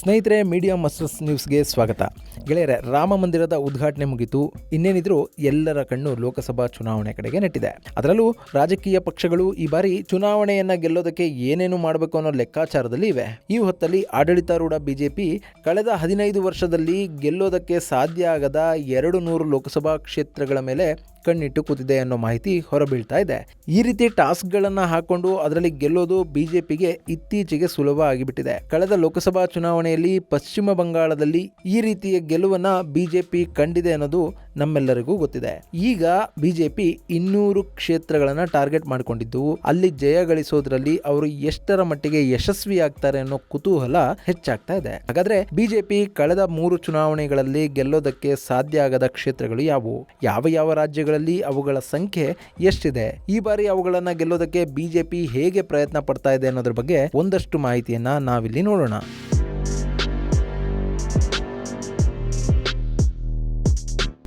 ಸ್ನೇಹಿತರೆ ಮೀಡಿಯಾ ಮಸ್ಟರ್ಸ್ ನ್ಯೂಸ್ಗೆ ಸ್ವಾಗತ. ಗೆಳೆಯರೆ, ರಾಮ ಮಂದಿರದ ಉದ್ಘಾಟನೆ ಮುಗಿತು. ಇನ್ನೇನಿದ್ರೂ ಎಲ್ಲರ ಕಣ್ಣು ಲೋಕಸಭಾ ಚುನಾವಣೆ ಕಡೆಗೆ ನೆಟ್ಟಿದೆ. ಅದರಲ್ಲೂ ರಾಜಕೀಯ ಪಕ್ಷಗಳು ಈ ಬಾರಿ ಚುನಾವಣೆಯನ್ನ ಗೆಲ್ಲೋದಕ್ಕೆ ಏನೇನು ಮಾಡಬೇಕು ಅನ್ನೋ ಲೆಕ್ಕಾಚಾರದಲ್ಲಿ ಇವೆ. ಈ ಹೊತ್ತಲ್ಲಿ ಆಡಳಿತಾರೂಢ ಬಿಜೆಪಿ ಕಳೆದ ಹದಿನೈದು ವರ್ಷದಲ್ಲಿ ಗೆಲ್ಲೋದಕ್ಕೆ ಸಾಧ್ಯ ಆಗದ ಎರಡು ನೂರು ಲೋಕಸಭಾ ಕ್ಷೇತ್ರಗಳ ಮೇಲೆ ಕಣ್ಣಿಟ್ಟು ಕೂತಿದೆ ಅನ್ನೋ ಮಾಹಿತಿ ಹೊರಬೀಳ್ತಾ ಇದೆ. ಈ ರೀತಿ ಟಾಸ್ಕ್ಗಳನ್ನು ಹಾಕೊಂಡು ಅದರಲ್ಲಿ ಗೆಲ್ಲೋದು ಬಿಜೆಪಿಗೆ ಇತ್ತೀಚೆಗೆ ಸುಲಭ ಆಗಿಬಿಟ್ಟಿದೆ. ಕಳೆದ ಲೋಕಸಭಾ ಚುನಾವಣೆಯಲ್ಲಿ ಪಶ್ಚಿಮ ಬಂಗಾಳದಲ್ಲಿ ಈ ರೀತಿಯ ಗೆಲುವನ್ನ ಬಿಜೆಪಿ ಕಂಡಿದೆ ಅನ್ನೋದು ನಮ್ಮೆಲ್ಲರಿಗೂ ಗೊತ್ತಿದೆ. ಈಗ ಬಿಜೆಪಿ ಇನ್ನೂರು ಕ್ಷೇತ್ರಗಳನ್ನು ಟಾರ್ಗೆಟ್ ಮಾಡಿಕೊಂಡಿದ್ದು, ಅಲ್ಲಿ ಜಯ ಗಳಿಸೋದ್ರಲ್ಲಿ ಅವರು ಎಷ್ಟರ ಮಟ್ಟಿಗೆ ಯಶಸ್ವಿ ಆಗ್ತಾರೆ ಅನ್ನೋ ಕುತೂಹಲ ಹೆಚ್ಚಾಗ್ತಾ ಇದೆ. ಹಾಗಾದ್ರೆ ಬಿಜೆಪಿ ಕಳೆದ ಮೂರು ಚುನಾವಣೆಗಳಲ್ಲಿ ಗೆಲ್ಲೋದಕ್ಕೆ ಸಾಧ್ಯ ಆಗದ ಕ್ಷೇತ್ರಗಳು ಯಾವುವು? ಯಾವ ಯಾವ ರಾಜ್ಯಗಳಲ್ಲಿ ಅವುಗಳ ಸಂಖ್ಯೆ ಎಷ್ಟಿದೆ? ಈ ಬಾರಿ ಅವುಗಳನ್ನ ಗೆಲ್ಲೋದಕ್ಕೆ ಬಿಜೆಪಿ ಹೇಗೆ ಪ್ರಯತ್ನ ಪಡ್ತಾ ಇದೆ ಅನ್ನೋದ್ರ ಬಗ್ಗೆ ಒಂದಷ್ಟು ಮಾಹಿತಿಯನ್ನ ನಾವಿಲ್ಲಿ ನೋಡೋಣ.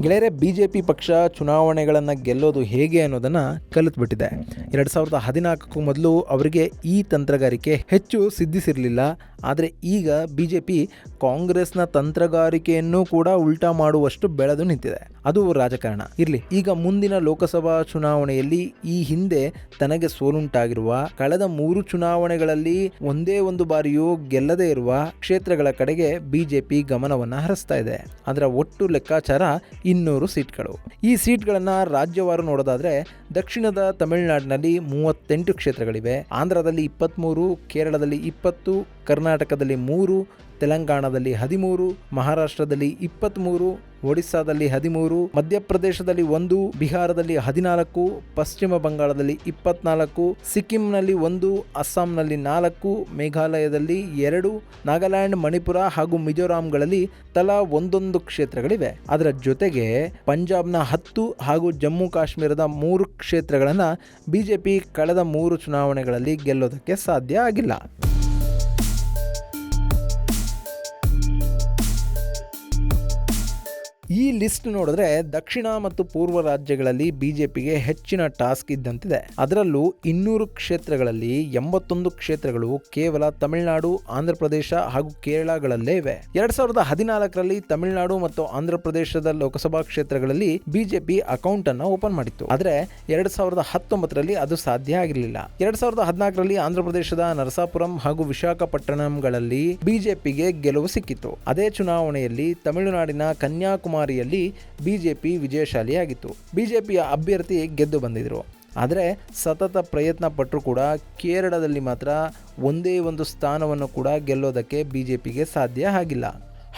ಗೆಳೆಯರೆ ಪಿ ಪಕ್ಷ ಚುನಾವಣೆಗಳನ್ನು ಗೆಲ್ಲೋದು ಹೇಗೆ ಅನ್ನೋದನ್ನು ಕಲಿತ್ಬಿಟ್ಟಿದೆ. ಎರಡು ಸಾವಿರದ ಹದಿನಾಲ್ಕಕ್ಕೂ ಮೊದಲು ಅವರಿಗೆ ಈ ತಂತ್ರಗಾರಿಕೆ ಹೆಚ್ಚು ಸಿದ್ಧಿಸಿರಲಿಲ್ಲ. ಆದರೆ ಈಗ ಬಿ ಜೆ ಪಿ ಕಾಂಗ್ರೆಸ್ನ ತಂತ್ರಗಾರಿಕೆಯನ್ನು ಕೂಡ ಉಲ್ಟಾ ಮಾಡುವಷ್ಟು ಬೆಳೆದು ನಿಂತಿದೆ. ಅದು ರಾಜಕಾರಣ. ಇರಲಿ, ಈಗ ಮುಂದಿನ ಲೋಕಸಭಾ ಚುನಾವಣೆಯಲ್ಲಿ ಈ ಹಿಂದೆ ತನಗೆ ಸೋಲುಂಟಾಗಿರುವ ಕಳೆದ ಮೂರು ಚುನಾವಣೆಗಳಲ್ಲಿ ಒಂದೇ ಒಂದು ಬಾರಿಯೂ ಗೆಲ್ಲದೇ ಇರುವ ಕ್ಷೇತ್ರಗಳ ಕಡೆಗೆ ಬಿಜೆಪಿ ಗಮನವನ್ನು ಹರಿಸ್ತಾ ಇದೆ. ಅದರ ಒಟ್ಟು ಲೆಕ್ಕಾಚಾರ ಇನ್ನೂರು ಸೀಟ್ಗಳು. ಈ ಸೀಟ್ಗಳನ್ನು ರಾಜ್ಯವಾರು ನೋಡೋದಾದ್ರೆ ದಕ್ಷಿಣದ ತಮಿಳುನಾಡಿನಲ್ಲಿ ಮೂವತ್ತೆಂಟು ಕ್ಷೇತ್ರಗಳಿವೆ. ಆಂಧ್ರದಲ್ಲಿ ಇಪ್ಪತ್ತ್ಮೂರು ಕೇರಳದಲ್ಲಿ ಇಪ್ಪತ್ತು ಕರ್ನಾಟಕದಲ್ಲಿ ಮೂರು, ತೆಲಂಗಾಣದಲ್ಲಿ ಹದಿಮೂರು, ಮಹಾರಾಷ್ಟ್ರದಲ್ಲಿ ಇಪ್ಪತ್ತ್ಮೂರು ಒಡಿಸ್ಸಾದಲ್ಲಿ ಹದಿಮೂರು, ಮಧ್ಯಪ್ರದೇಶದಲ್ಲಿ ಒಂದು, ಬಿಹಾರದಲ್ಲಿ ಹದಿನಾಲ್ಕು, ಪಶ್ಚಿಮ ಬಂಗಾಳದಲ್ಲಿ ಇಪ್ಪತ್ನಾಲ್ಕು, ಸಿಕ್ಕಿಂನಲ್ಲಿ ಒಂದು, ಅಸ್ಸಾಂನಲ್ಲಿ ನಾಲ್ಕು, ಮೇಘಾಲಯದಲ್ಲಿ ಎರಡು, ನಾಗಾಲ್ಯಾಂಡ್, ಮಣಿಪುರ ಹಾಗೂ ಮಿಜೋರಾಂಗಳಲ್ಲಿ ತಲಾ ಒಂದೊಂದು ಕ್ಷೇತ್ರಗಳಿವೆ. ಅದರ ಜೊತೆಗೆ ಪಂಜಾಬ್ನ ಹತ್ತು ಹಾಗೂ ಜಮ್ಮು ಕಾಶ್ಮೀರದ ಮೂರು ಕ್ಷೇತ್ರಗಳನ್ನು ಬಿಜೆಪಿ ಕಳೆದ ಮೂರು ಚುನಾವಣೆಗಳಲ್ಲಿ ಗೆಲ್ಲೋದಕ್ಕೆ ಸಾಧ್ಯ ಆಗಿಲ್ಲ. ಈ ಲಿಸ್ಟ್ ನೋಡಿದ್ರೆ ದಕ್ಷಿಣ ಮತ್ತು ಪೂರ್ವ ರಾಜ್ಯಗಳಲ್ಲಿ ಬಿಜೆಪಿಗೆ ಹೆಚ್ಚಿನ ಟಾಸ್ಕ್ ಇದ್ದಂತಿದೆ. ಅದರಲ್ಲೂ ಇನ್ನೂರು ಕ್ಷೇತ್ರಗಳಲ್ಲಿ ಎಂಬತ್ತೊಂದು ಕ್ಷೇತ್ರಗಳು ಕೇವಲ ತಮಿಳುನಾಡು ಆಂಧ್ರಪ್ರದೇಶ ಹಾಗೂ ಕೇರಳಗಳಲ್ಲೇ ಇವೆ. ಎರಡ್ ಸಾವಿರದ ಹದಿನಾಲ್ಕರಲ್ಲಿ ತಮಿಳುನಾಡು ಮತ್ತು ಆಂಧ್ರಪ್ರದೇಶದ ಲೋಕಸಭಾ ಕ್ಷೇತ್ರಗಳಲ್ಲಿ ಬಿಜೆಪಿ ಅಕೌಂಟ್ ಅನ್ನ ಓಪನ್ ಮಾಡಿತ್ತು. ಆದ್ರೆ ಎರಡ್ ಸಾವಿರದ ಹತ್ತೊಂಬತ್ತರಲ್ಲಿ ಅದು ಸಾಧ್ಯ ಆಗಿರಲಿಲ್ಲ. ಎರಡ್ ಸಾವಿರದ ಹದಿನಾಲ್ಕರಲ್ಲಿ ಆಂಧ್ರಪ್ರದೇಶದ ನರಸಾಪುರಂ ಹಾಗೂ ವಿಶಾಖಪಟ್ಟಣಂಗಳಲ್ಲಿ ಬಿಜೆಪಿಗೆ ಗೆಲುವು ಸಿಕ್ಕಿತ್ತು. ಅದೇ ಚುನಾವಣೆಯಲ್ಲಿ ತಮಿಳುನಾಡಿನ ಕನ್ಯಾಕುಮಾರಿಯಲ್ಲಿ ಬಿಜೆಪಿ ವಿಜಯಶಾಲಿಯಾಗಿತ್ತು. ಬಿಜೆಪಿಯ ಅಭ್ಯರ್ಥಿ ಗೆದ್ದು ಬಂದಿದ್ದರು ಆದರೆ ಸತತ ಪ್ರಯತ್ನ ಪಟ್ಟರೂ ಕೂಡ ಕೇರಳದಲ್ಲಿ ಮಾತ್ರ ಒಂದೇ ಒಂದು ಸ್ಥಾನವನ್ನು ಕೂಡ ಗೆಲ್ಲೋದಕ್ಕೆ ಬಿಜೆಪಿಗೆ ಸಾಧ್ಯ ಆಗಿಲ್ಲ.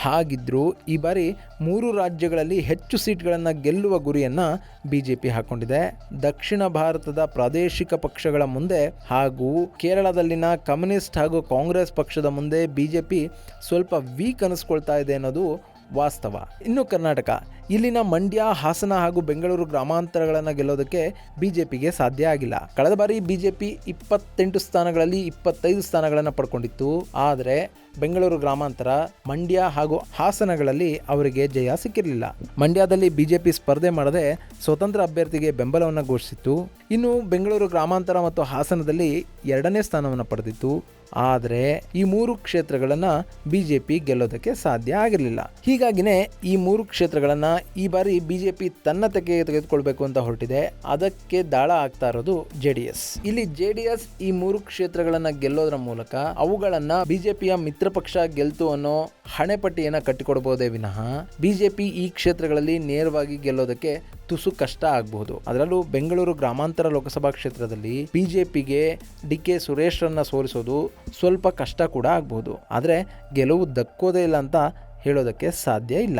ಹಾಗಿದ್ದರೂ ಈ ಬಾರಿ ಮೂರು ರಾಜ್ಯಗಳಲ್ಲಿ ಹೆಚ್ಚು ಸೀಟ್ಗಳನ್ನು ಗೆಲ್ಲುವ ಗುರಿಯನ್ನು ಬಿಜೆಪಿ ಹಾಕೊಂಡಿದೆ. ದಕ್ಷಿಣ ಭಾರತದ ಪ್ರಾದೇಶಿಕ ಪಕ್ಷಗಳ ಮುಂದೆ ಹಾಗೂ ಕೇರಳದಲ್ಲಿನ ಕಮ್ಯುನಿಸ್ಟ್ ಹಾಗೂ ಕಾಂಗ್ರೆಸ್ ಪಕ್ಷದ ಮುಂದೆ ಬಿಜೆಪಿ ಸ್ವಲ್ಪ ವೀಕ್ ಅನಿಸ್ಕೊಳ್ತಾ ಇದೆ ಅನ್ನೋದು ವಾಸ್ತವ. ಇನ್ನು ಕರ್ನಾಟಕ ಇಲ್ಲಿನ ಮಂಡ್ಯ, ಹಾಸನ ಹಾಗೂ ಬೆಂಗಳೂರು ಗ್ರಾಮಾಂತರಗಳನ್ನು ಗೆಲ್ಲೋದಕ್ಕೆ ಬಿಜೆಪಿಗೆ ಸಾಧ್ಯ ಆಗಿಲ್ಲ. ಕಳೆದ ಬಾರಿ ಬಿಜೆಪಿ ಇಪ್ಪತ್ತೆಂಟು ಸ್ಥಾನಗಳಲ್ಲಿ ಇಪ್ಪತ್ತೈದು ಸ್ಥಾನಗಳನ್ನು ಪಡ್ಕೊಂಡಿತ್ತು. ಆದರೆ ಬೆಂಗಳೂರು ಗ್ರಾಮಾಂತರ, ಮಂಡ್ಯ ಹಾಗೂ ಹಾಸನಗಳಲ್ಲಿ ಅವರಿಗೆ ಜಯ ಸಿಕ್ಕಿರಲಿಲ್ಲ. ಮಂಡ್ಯದಲ್ಲಿ ಬಿಜೆಪಿ ಸ್ಪರ್ಧೆ ಮಾಡದೆ ಸ್ವತಂತ್ರ ಅಭ್ಯರ್ಥಿಗೆ ಬೆಂಬಲವನ್ನು ಘೋಷಿಸಿತ್ತು. ಇನ್ನು ಬೆಂಗಳೂರು ಗ್ರಾಮಾಂತರ ಮತ್ತು ಹಾಸನದಲ್ಲಿ ಎರಡನೇ ಸ್ಥಾನವನ್ನು ಪಡೆದಿತ್ತು. ಆದರೆ ಈ ಮೂರು ಕ್ಷೇತ್ರಗಳನ್ನು ಬಿಜೆಪಿ ಗೆಲ್ಲೋದಕ್ಕೆ ಸಾಧ್ಯ ಆಗಿರಲಿಲ್ಲ. ಹೀಗಾಗಿನೇ ಈ ಮೂರು ಕ್ಷೇತ್ರಗಳನ್ನು ಈ ಬಾರಿ ಬಿ ಜೆ ಪಿ ತನ್ನ ತೆಗೆ ತೆಗೆದುಕೊಳ್ಬೇಕು ಅಂತ ಹೊರಟಿದೆ. ಅದಕ್ಕೆ ದಾಳ ಆಗ್ತಾ ಇರೋದು ಜೆ ಡಿ ಎಸ್ ಇಲ್ಲಿ ಜೆ ಡಿ ಎಸ್ ಈ ಮೂರು ಕ್ಷೇತ್ರಗಳನ್ನು ಗೆಲ್ಲೋದ್ರ ಮೂಲಕ ಅವುಗಳನ್ನ ಬಿಜೆಪಿಯ ಮಿತ್ರ ಪಕ್ಷ ಗೆಲ್ತು ಅನ್ನೋ ಹಣೆಪಟ್ಟಿಯನ್ನು ಕಟ್ಟಿಕೊಡ್ಬೋದೇ ವಿನಃ ಬಿಜೆಪಿ ಈ ಕ್ಷೇತ್ರಗಳಲ್ಲಿ ನೇರವಾಗಿ ಗೆಲ್ಲೋದಕ್ಕೆ ತುಸು ಕಷ್ಟ ಆಗಬಹುದು. ಅದರಲ್ಲೂ ಬೆಂಗಳೂರು ಗ್ರಾಮಾಂತರ ಲೋಕಸಭಾ ಕ್ಷೇತ್ರದಲ್ಲಿ ಬಿಜೆಪಿಗೆ ಡಿ ಕೆ ಸುರೇಶ್ರನ್ನ ಸೋಲಿಸೋದು ಸ್ವಲ್ಪ ಕಷ್ಟ ಕೂಡ ಆಗಬಹುದು. ಆದರೆ ಗೆಲುವು ದಕ್ಕೋದೇ ಇಲ್ಲ ಅಂತ ಹೇಳೋದಕ್ಕೆ ಸಾಧ್ಯ ಇಲ್ಲ.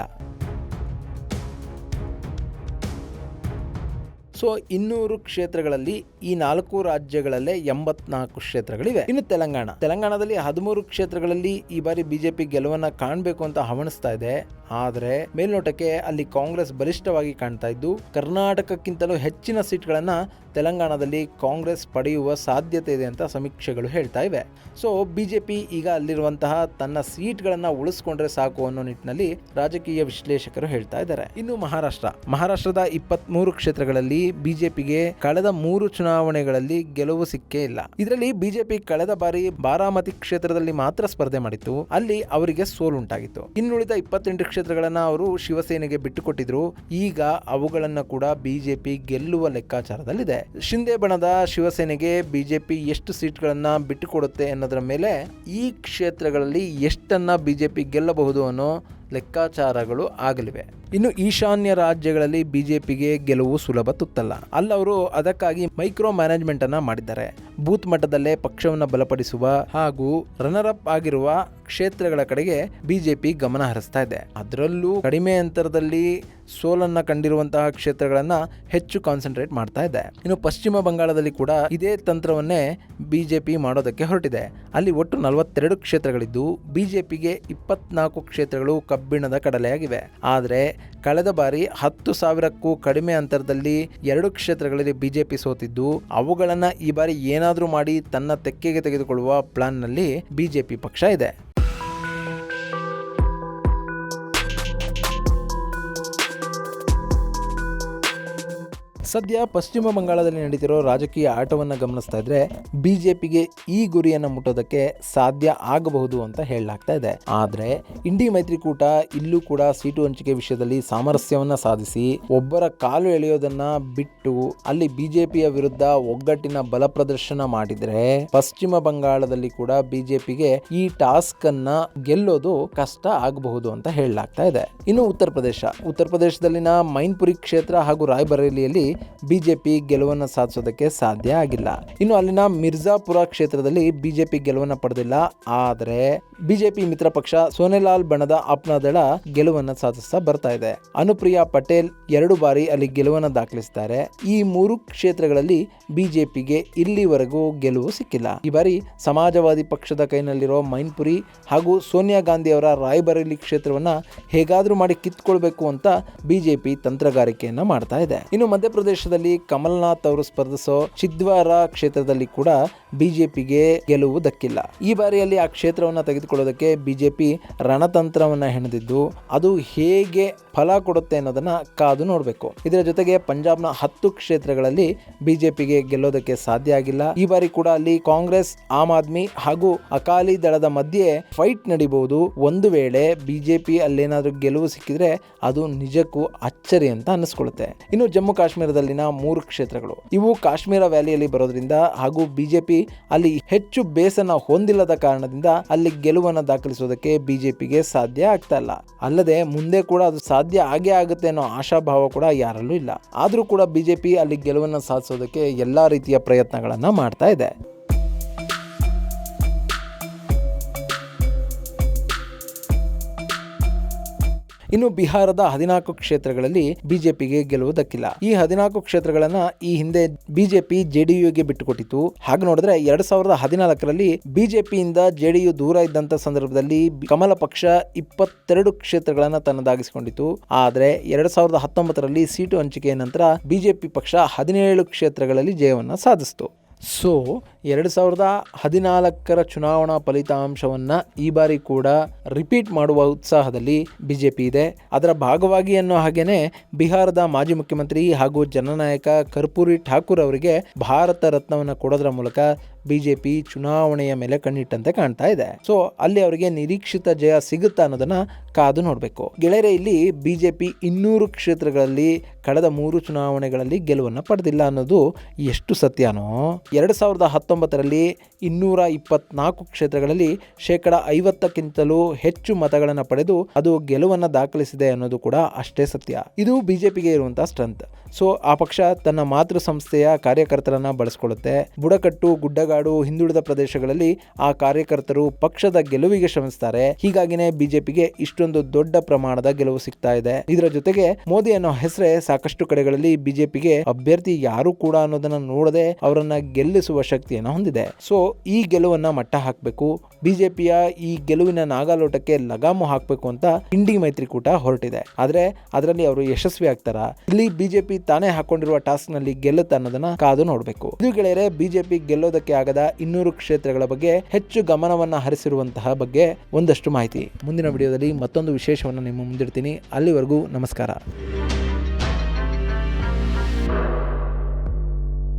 ಸೊ ಇನ್ನೂರು ಕ್ಷೇತ್ರಗಳಲ್ಲಿ ಈ ನಾಲ್ಕು ರಾಜ್ಯಗಳಲ್ಲೇ ಎಂಬತ್ನಾಲ್ಕು ಕ್ಷೇತ್ರಗಳಿವೆ. ಇನ್ನು ತೆಲಂಗಾಣ. ತೆಲಂಗಾಣದಲ್ಲಿ ಹದಿಮೂರು ಕ್ಷೇತ್ರಗಳಲ್ಲಿ ಈ ಬಾರಿ ಬಿಜೆಪಿ ಗೆಲುವನ್ನ ಕಾಣಬೇಕು ಅಂತ ಹವಣಿಸ್ತಾ ಇದೆ. ಆದರೆ ಮೇಲ್ನೋಟಕ್ಕೆ ಅಲ್ಲಿ ಕಾಂಗ್ರೆಸ್ ಬಲಿಷ್ಠವಾಗಿ ಕಾಣ್ತಾ ಇದ್ದು, ಕರ್ನಾಟಕಕ್ಕಿಂತಲೂ ಹೆಚ್ಚಿನ ಸೀಟ್ಗಳನ್ನ ತೆಲಂಗಾಣದಲ್ಲಿ ಕಾಂಗ್ರೆಸ್ ಪಡೆಯುವ ಸಾಧ್ಯತೆ ಇದೆ ಅಂತ ಸಮೀಕ್ಷೆಗಳು ಹೇಳ್ತಾ ಇವೆ. ಸೊ ಬಿಜೆಪಿ ಈಗ ಅಲ್ಲಿರುವಂತಹ ತನ್ನ ಸೀಟ್ಗಳನ್ನ ಉಳಿಸ್ಕೊಂಡ್ರೆ ಸಾಕು ಅನ್ನೋ ನಿಟ್ಟಿನಲ್ಲಿ ರಾಜಕೀಯ ವಿಶ್ಲೇಷಕರು ಹೇಳ್ತಾ ಇದ್ದಾರೆ. ಇನ್ನು ಮಹಾರಾಷ್ಟ್ರ. ಮಹಾರಾಷ್ಟ್ರದ ಇಪ್ಪತ್ತ್ ಮೂರು ಕ್ಷೇತ್ರಗಳಲ್ಲಿ ಬಿಜೆಪಿಗೆ ಕಳೆದ ಮೂರು ಚುನಾವಣೆಗಳಲ್ಲಿ ಗೆಲುವು ಸಿಕ್ಕೇ ಇಲ್ಲ. ಇದರಲ್ಲಿ ಬಿಜೆಪಿ ಕಳೆದ ಬಾರಿ ಬಾರಾಮತಿ ಕ್ಷೇತ್ರದಲ್ಲಿ ಮಾತ್ರ ಸ್ಪರ್ಧೆ ಮಾಡಿತ್ತು. ಅಲ್ಲಿ ಅವರಿಗೆ ಸೋಲುಂಟಾಗಿತ್ತು ಇನ್ನುಳಿದ ಇಪ್ಪತ್ತೆಂಟು ಕ್ಷೇತ್ರಗಳನ್ನ ಅವರು ಶಿವಸೇನೆಗೆ ಬಿಟ್ಟುಕೊಟ್ಟಿದ್ರು. ಈಗ ಅವುಗಳನ್ನ ಕೂಡ ಬಿಜೆಪಿ ಗೆಲ್ಲುವ ಲೆಕ್ಕಾಚಾರದಲ್ಲಿದೆ. ಶಿಂದೆ ಬಣದ ಶಿವಸೇನೆಗೆ ಬಿಜೆಪಿ ಎಷ್ಟು ಸೀಟ್ಗಳನ್ನು ಬಿಟ್ಟುಕೊಡುತ್ತೆ ಅನ್ನೋದರ ಮೇಲೆ ಈ ಕ್ಷೇತ್ರಗಳಲ್ಲಿ ಎಷ್ಟನ್ನ ಬಿಜೆಪಿ ಗೆಲ್ಲಬಹುದು ಅನ್ನೋ ಲೆಕ್ಕಾಚಾರಗಳು ಆಗಲಿವೆ. ಇನ್ನು ಈಶಾನ್ಯ ರಾಜ್ಯಗಳಲ್ಲಿ ಬಿಜೆಪಿಗೆ ಗೆಲುವು ಸುಲಭ ತುತ್ತಲ್ಲ. ಅಲ್ಲವರು ಅದಕ್ಕಾಗಿ ಮೈಕ್ರೋ ಮ್ಯಾನೇಜ್ಮೆಂಟ್ ಅನ್ನ ಮಾಡಿದ್ದಾರೆ. ಬೂತ್ ಮಟ್ಟದಲ್ಲೇ ಪಕ್ಷವನ್ನು ಬಲಪಡಿಸುವ ಹಾಗೂ ರನ್ನರ್ ಅಪ್ ಆಗಿರುವ ಕ್ಷೇತ್ರಗಳ ಕಡೆಗೆ ಬಿಜೆಪಿ ಗಮನ ಹರಿಸ್ತಾ ಇದೆ. ಅದರಲ್ಲೂ ಕಡಿಮೆ ಅಂತರದಲ್ಲಿ ಸೋಲನ್ನ ಕಂಡಿರುವಂತಹ ಕ್ಷೇತ್ರಗಳನ್ನ ಹೆಚ್ಚು ಕಾನ್ಸಂಟ್ರೇಟ್ ಮಾಡ್ತಾ ಇದೆ. ಇನ್ನು ಪಶ್ಚಿಮ ಬಂಗಾಳದಲ್ಲಿ ಕೂಡ ಇದೇ ತಂತ್ರವನ್ನೇ ಬಿಜೆಪಿ ಮಾಡೋದಕ್ಕೆ ಹೊರಟಿದೆ. ಅಲ್ಲಿ ಒಟ್ಟು ನಲವತ್ತೆರಡು ಕ್ಷೇತ್ರಗಳಿದ್ದು ಬಿಜೆಪಿಗೆ ಇಪ್ಪತ್ನಾಲ್ಕು ಕ್ಷೇತ್ರಗಳು ಕಬ್ಬಿಣದ ಕಡಲೆಯಾಗಿವೆ. ಆದರೆ ಕಳೆದ ಬಾರಿ ಹತ್ತು ಸಾವಿರಕ್ಕೂ ಕಡಿಮೆ ಅಂತರದಲ್ಲಿ ಎರಡು ಕ್ಷೇತ್ರಗಳಲ್ಲಿ ಬಿಜೆಪಿ ಸೋತಿದ್ದು, ಅವುಗಳನ್ನ ಈ ಬಾರಿ ಏನಾದರೂ ಮಾಡಿ ತನ್ನ ತೆಕ್ಕೆಗೆ ತೆಗೆದುಕೊಳ್ಳುವ ಪ್ಲಾನ್ನಲ್ಲಿ ಬಿಜೆಪಿ ಪಕ್ಷ ಇದೆ. ಸದ್ಯ ಪಶ್ಚಿಮ ಬಂಗಾಳದಲ್ಲಿ ನಡೀತಿರೋ ರಾಜಕೀಯ ಆಟವನ್ನು ಗಮನಿಸ್ತಾ ಇದ್ರೆ ಬಿಜೆಪಿಗೆ ಈ ಗುರಿಯನ್ನು ಮುಟ್ಟೋದಕ್ಕೆ ಸಾಧ್ಯ ಆಗಬಹುದು ಅಂತ ಹೇಳಲಾಗ್ತಾ ಇದೆ. ಆದರೆ ಇಂಡಿ ಮೈತ್ರಿಕೂಟ ಇಲ್ಲೂ ಕೂಡ ಸೀಟು ಹಂಚಿಕೆ ವಿಷಯದಲ್ಲಿ ಸಾಮರಸ್ಯವನ್ನ ಸಾಧಿಸಿ ಒಬ್ಬರ ಕಾಲು ಎಳೆಯೋದನ್ನ ಬಿಟ್ಟು ಅಲ್ಲಿ ಬಿಜೆಪಿಯ ವಿರುದ್ಧ ಒಗ್ಗಟ್ಟಿನ ಬಲ ಪ್ರದರ್ಶನ ಮಾಡಿದ್ರೆ ಪಶ್ಚಿಮ ಬಂಗಾಳದಲ್ಲಿ ಕೂಡ ಬಿಜೆಪಿಗೆ ಈ ಟಾಸ್ಕ್ ಅನ್ನ ಗೆಲ್ಲೋದು ಕಷ್ಟ ಆಗಬಹುದು ಅಂತ ಹೇಳಲಾಗ್ತಾ ಇದೆ. ಇನ್ನು ಉತ್ತರ ಪ್ರದೇಶ. ಉತ್ತರ ಪ್ರದೇಶದಲ್ಲಿನ ಮೈನ್ಪುರಿ ಕ್ಷೇತ್ರ ಹಾಗೂ ರಾಯ್ಬರೇಲಿಯಲ್ಲಿ ಬಿಜೆಪಿ ಗೆಲುವನ್ನು ಸಾಧಿಸೋದಕ್ಕೆ ಸಾಧ್ಯ ಆಗಿಲ್ಲ. ಇನ್ನು ಅಲ್ಲಿನ ಮಿರ್ಜಾಪುರ ಕ್ಷೇತ್ರದಲ್ಲಿ ಬಿಜೆಪಿ ಗೆಲುವನ್ನು ಪಡೆದಿಲ್ಲ. ಆದರೆ ಬಿಜೆಪಿ ಮಿತ್ರ ಪಕ್ಷ ಸೋನೆಲಾಲ್ ಬಣದ ಅಪ್ನಾದಳ ಗೆಲುವನ್ನು ಸಾಧಿಸ್ತಾ ಬರ್ತಾ ಇದೆ. ಅನುಪ್ರಿಯಾ ಪಟೇಲ್ ಎರಡು ಬಾರಿ ಅಲ್ಲಿ ಗೆಲುವನ್ನು ದಾಖಲಿಸಿದ್ದಾರೆ ಈ ಮೂರು ಕ್ಷೇತ್ರಗಳಲ್ಲಿ ಬಿಜೆಪಿಗೆ ಇಲ್ಲಿವರೆಗೂ ಗೆಲುವು ಸಿಕ್ಕಿಲ್ಲ. ಈ ಬಾರಿ ಸಮಾಜವಾದಿ ಪಕ್ಷದ ಕೈನಲ್ಲಿರೋ ಮೈನ್ಪುರಿ ಹಾಗೂ ಸೋನಿಯಾ ಗಾಂಧಿ ಅವರ ರಾಯ್ಬರೇಲಿ ಕ್ಷೇತ್ರವನ್ನ ಹೇಗಾದ್ರೂ ಮಾಡಿ ಕಿತ್ಕೊಳ್ಬೇಕು ಅಂತ ಬಿಜೆಪಿ ತಂತ್ರಗಾರಿಕೆಯನ್ನ ಮಾಡ್ತಾ ಇದೆ. ಇನ್ನು ಮಧ್ಯಪ್ರದೇಶದಲ್ಲಿ ಕಮಲ್ನಾಥ್ ಅವರು ಸ್ಪರ್ಧಿಸೋ ಚಿದ್ವಾರ ಕ್ಷೇತ್ರದಲ್ಲಿ ಕೂಡ ಬಿಜೆಪಿಗೆ ಗೆಲುವು ದಕ್ಕಿಲ್ಲ ಈ ಬಾರಿಯಲ್ಲಿ ಆ ಕ್ಷೇತ್ರವನ್ನ ತೆಗೆದುಕೊಳ್ಳೋದಕ್ಕೆ ಬಿಜೆಪಿ ರಣತಂತ್ರವನ್ನ ಹೆಣೆದಿದ್ದು, ಅದು ಹೇಗೆ ಫಲ ಕೊಡುತ್ತೆ ಅನ್ನೋದನ್ನ ಕಾದು ನೋಡಬೇಕು. ಇದರ ಜೊತೆಗೆ ಪಂಜಾಬ್ನ ಹತ್ತು ಕ್ಷೇತ್ರಗಳಲ್ಲಿ ಬಿಜೆಪಿಗೆ ಗೆಲ್ಲೋದಕ್ಕೆ ಸಾಧ್ಯ ಆಗಿಲ್ಲ. ಈ ಬಾರಿ ಕೂಡ ಅಲ್ಲಿ ಕಾಂಗ್ರೆಸ್, ಆಮ್ ಆದ್ಮಿ ಹಾಗೂ ಅಕಾಲಿ ದಳದ ಮಧ್ಯೆ ಫೈಟ್ ನಡೀಬಹುದು. ಒಂದು ವೇಳೆ ಬಿಜೆಪಿ ಅಲ್ಲೇನಾದ್ರೂ ಗೆಲುವು ಸಿಕ್ಕಿದ್ರೆ ಅದು ನಿಜಕ್ಕೂ ಅಚ್ಚರಿ ಅಂತ ಅನಿಸ್ಕೊಳ್ಳುತ್ತೆ ಇನ್ನು ಜಮ್ಮು ಕಾಶ್ಮೀರದಲ್ಲಿನ ಮೂರು ಕ್ಷೇತ್ರಗಳು. ಇವು ಕಾಶ್ಮೀರ ವ್ಯಾಲಿಯಲ್ಲಿ ಬರೋದ್ರಿಂದ ಹಾಗೂ ಬಿಜೆಪಿ ಅಲ್ಲಿ ಹೆಚ್ಚು ಬೇಸನ ಹೊಂದಿಲ್ಲದ ಕಾರಣದಿಂದ ಅಲ್ಲಿ ಗೆಲುವನ್ನು ದಾಖಲಿಸೋದಕ್ಕೆ ಬಿಜೆಪಿಗೆ ಸಾಧ್ಯ ಆಗ್ತಾ ಇಲ್ಲ. ಅಲ್ಲದೆ ಮುಂದೆ ಕೂಡ ಅದು ಸಾಧ್ಯ ಆಗೇ ಆಗುತ್ತೆ ಅನ್ನೋ ಆಶಾಭಾವ ಕೂಡ ಯಾರಲ್ಲೂ ಇಲ್ಲ. ಆದರೂ ಕೂಡ ಬಿಜೆಪಿ ಅಲ್ಲಿ ಗೆಲುವನ್ನು ಸಾಧಿಸೋದಕ್ಕೆ ಎಲ್ಲಾ ರೀತಿಯ ಪ್ರಯತ್ನಗಳನ್ನ ಮಾಡ್ತಾ ಇದೆ. ಇನ್ನು ಬಿಹಾರದ ಹದಿನಾಲ್ಕು ಕ್ಷೇತ್ರಗಳಲ್ಲಿ ಬಿಜೆಪಿಗೆ ಗೆಲುವು ದಕ್ಕಿಲ್ಲ ಈ ಹದಿನಾಲ್ಕು ಕ್ಷೇತ್ರಗಳನ್ನ ಈ ಹಿಂದೆ ಬಿಜೆಪಿ, ಜೆಡಿಯುಗೆ ಬಿಟ್ಟುಕೊಟ್ಟಿತ್ತು. ಹಾಗೆ ನೋಡಿದ್ರೆ ಎರಡ್ ಸಾವಿರದ ಹದಿನಾಲ್ಕರಲ್ಲಿ ಬಿಜೆಪಿಯಿಂದ ಜೆಡಿಯು ದೂರ ಇದ್ದಂತ ಸಂದರ್ಭದಲ್ಲಿ ಕಮಲ ಪಕ್ಷ ಇಪ್ಪತ್ತೆರಡು ಕ್ಷೇತ್ರಗಳನ್ನ ತನ್ನದಾಗಿಸಿಕೊಂಡಿತು ಆದರೆ ಎರಡ್ ಸಾವಿರದ ಹತ್ತೊಂಬತ್ತರಲ್ಲಿ ಸೀಟು ಹಂಚಿಕೆಯ ನಂತರ ಬಿಜೆಪಿ ಪಕ್ಷ ಹದಿನೇಳು ಕ್ಷೇತ್ರಗಳಲ್ಲಿ ಜಯವನ್ನ ಸಾಧಿಸಿತು. ಸೊ ಎರಡು ಸಾವಿರದ ಹದಿನಾಲ್ಕರ ಚುನಾವಣಾ ಫಲಿತಾಂಶವನ್ನು ಈ ಬಾರಿ ಕೂಡ ರಿಪೀಟ್ ಮಾಡುವ ಉತ್ಸಾಹದಲ್ಲಿ ಬಿಜೆಪಿ ಇದೆ. ಅದರ ಭಾಗವಾಗಿ ಅನ್ನೋ ಹಾಗೇನೆ ಬಿಹಾರದ ಮಾಜಿ ಮುಖ್ಯಮಂತ್ರಿ ಹಾಗೂ ಜನನಾಯಕ ಕರ್ಪೂರಿ ಠಾಕೂರ್ ಅವರಿಗೆ ಭಾರತ ರತ್ನವನ್ನು ಕೊಡೋದ್ರ ಮೂಲಕ ಬಿಜೆಪಿ ಚುನಾವಣೆಯ ಮೇಲೆ ಕಣ್ಣಿಟ್ಟಂತೆ ಕಾಣ್ತಾ ಇದೆ. ಸೊ ಅಲ್ಲಿ ಅವರಿಗೆ ನಿರೀಕ್ಷಿತ ಜಯ ಸಿಗುತ್ತಾ ಅನ್ನೋದನ್ನ ಕಾದು ನೋಡಬೇಕು. ಗೆಳೆಯರೆ, ಇಲ್ಲಿ ಬಿಜೆಪಿ ಇನ್ನೂರು ಕ್ಷೇತ್ರಗಳಲ್ಲಿ ಕಳೆದ ಮೂರು ಚುನಾವಣೆಗಳಲ್ಲಿ ಗೆಲುವನ್ನು ಪಡೆದಿಲ್ಲ ಅನ್ನೋದು ಎಷ್ಟು ಸತ್ಯನೋ? ಎರಡು ಸಾವಿರದ ಹತ್ತೊಂಬತ್ತರಲ್ಲಿ ಇನ್ನೂರ ಇಪ್ಪತ್ನಾಲ್ಕು ಕ್ಷೇತ್ರಗಳಲ್ಲಿ ಶೇಕಡ ಐವತ್ತಕ್ಕಿಂತಲೂ ಹೆಚ್ಚು ಮತಗಳನ್ನು ಪಡೆದು ಅದು ಗೆಲುವನ್ನು ದಾಖಲಿಸಿದೆ ಅನ್ನೋದು ಕೂಡ ಅಷ್ಟೇ ಸತ್ಯ. ಇದು ಬಿಜೆಪಿಗೆ ಇರುವಂತಹ ಸ್ಟ್ರೆಂತ್ ಸೊ ಆ ಪಕ್ಷ ತನ್ನ ಮಾತೃ ಸಂಸ್ಥೆಯ ಕಾರ್ಯಕರ್ತರನ್ನ ಬಳಸಿಕೊಳ್ಳುತ್ತೆ. ಬುಡಕಟ್ಟು, ಗುಡ್ಡಗಾಡು, ಹಿಂದುಳಿದ ಪ್ರದೇಶಗಳಲ್ಲಿ ಆ ಕಾರ್ಯಕರ್ತರು ಪಕ್ಷದ ಗೆಲುವಿಗೆ ಶ್ರಮಿಸ್ತಾರೆ. ಹೀಗಾಗಿನೇ ಬಿಜೆಪಿಗೆ ಇಷ್ಟೊಂದು ದೊಡ್ಡ ಪ್ರಮಾಣದ ಗೆಲುವು ಸಿಗ್ತಾ ಇದೆ. ಇದರ ಜೊತೆಗೆ ಮೋದಿ ಅನ್ನೋ ಹೆಸರೇ ಸಾಕಷ್ಟು ಕಡೆಗಳಲ್ಲಿ ಬಿಜೆಪಿಗೆ ಅಭ್ಯರ್ಥಿ ಯಾರು ಕೂಡ ಅನ್ನೋದನ್ನ ನೋಡದೆ ಅವರನ್ನ ಗೆಲ್ಲಿಸುವ ಶಕ್ತಿಯನ್ನು ಹೊಂದಿದೆ. ಸೊ ಈ ಗೆಲುವನ್ನ ಮಟ್ಟ ಹಾಕಬೇಕು. ಬಿಜೆಪಿಯ ಈ ಗೆಲುವಿನ ನಾಗಾಲೋಟಕ್ಕೆ ಲಗಾಮು ಹಾಕಬೇಕು ಅಂತ ಇಂಡಿ ಮೈತ್ರಿಕೂಟ ಹೊರಟಿದೆ. ಆದ್ರೆ ಅದರಲ್ಲಿ ಅವರು ಯಶಸ್ವಿ ಆಗ್ತಾರ? ಇಲ್ಲಿ ಬಿಜೆಪಿ ತಾನೇ ಹಾಕೊಂಡಿರುವ ಟಾಸ್ಕ್ನಲ್ಲಿ ಗೆಲ್ಲುತ್ತೆ ಅನ್ನೋದನ್ನ ಕಾದು ನೋಡಬೇಕು. ಇದು ಗೆಳೆಯರೆ, ಬಿಜೆಪಿ ಗೆಲ್ಲೋದಕ್ಕೆ ಆಗದ ಇನ್ನೂರು ಕ್ಷೇತ್ರಗಳ ಬಗ್ಗೆ ಹೆಚ್ಚು ಗಮನವನ್ನ ಹರಿಸಿರುವಂತಹ ಬಗ್ಗೆ ಒಂದಷ್ಟು ಮಾಹಿತಿ. ಮುಂದಿನ ವಿಡಿಯೋದಲ್ಲಿ ಮತ್ತೊಂದು ವಿಶೇಷವನ್ನು ನಿಮ್ಮ ಮುಂದಿಡ್ತೀನಿ. ಅಲ್ಲಿವರೆಗೂ ನಮಸ್ಕಾರ.